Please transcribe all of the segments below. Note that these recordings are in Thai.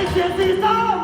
Ai, Jesus, não!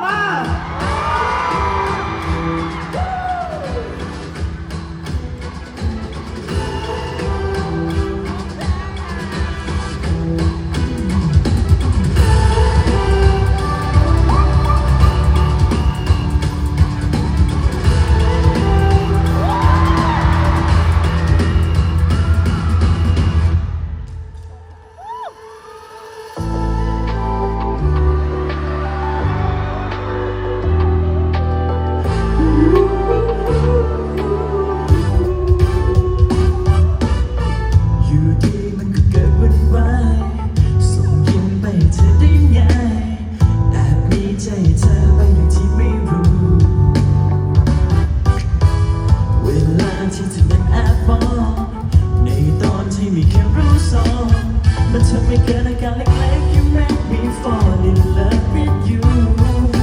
But tell me can I got like like you make me fall in love with you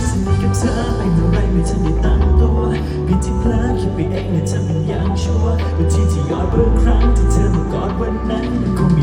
สนิทกับเธอไม่เท่าไรไม่ทันได้ตั้งตัวผิดที่พลาคิดไปเองและเธอมันยังชั่ววันที่ที่ย้อนบางครั้งที่เธอมากอดวันนั้นก็มี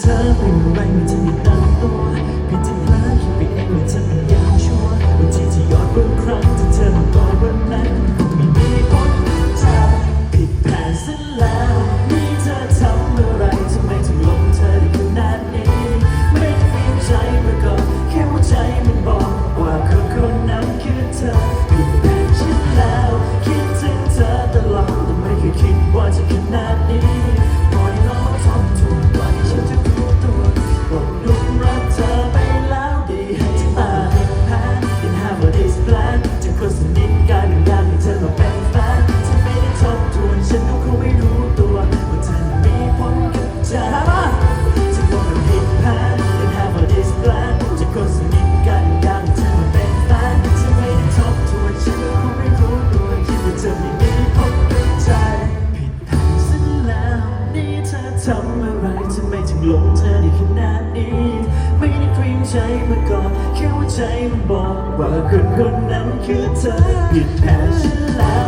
เธอเป็นไรไม่จะมีตั้งตัว ใจมาก่อนแค่ว่าใจมันบอกว่าคนคนนั้นคือเธอผิดแผนฉันแล้ว